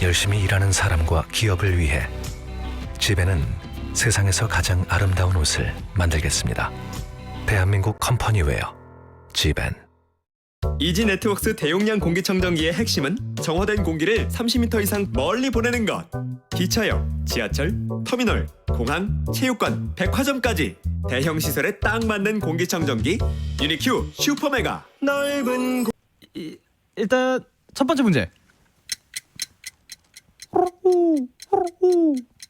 열심히 일하는 사람과 기업을 위해 집에는 세상에서 가장 아름다운 옷을 만들겠습니다. 대한민국 컴퍼니웨어 집엔 이지 네트웍스 대용량 공기청정기의 핵심은 정화된 공기를 30m 이상 멀리 보내는 것. 기차역, 지하철, 터미널, 공항, 체육관, 백화점까지 대형 시설에 딱 맞는 공기청정기 유니큐 슈퍼메가 넓은 공... 일단 첫 번째 문제.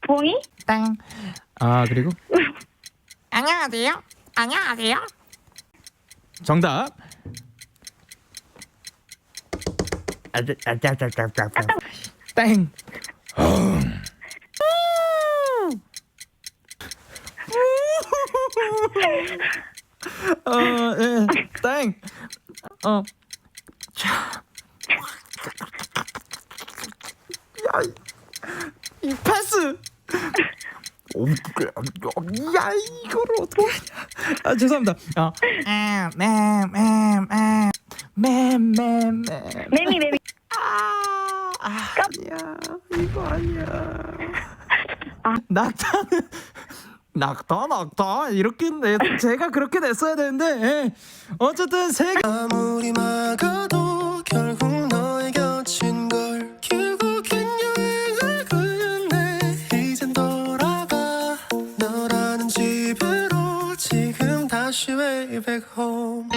봉이? 땡. 아 그리고 안녕하세요. 안녕하세요. 정답. 땡. 어, 예, 땡. 어. 자. 야, 이- 이 패스. 오, 야, 이거를 어떻게. 아, 죄송합니다. 어. 아, 맴맴맴 맴맴맴 매미 매미 아, 아니야. 이거 아니야. 낙타는 낙타 낙타 이렇게 내 제가 그렇게 냈어야 되는데 예. 어쨌든 세 개. 아무리 막아도 집으로 지금 다시 way back home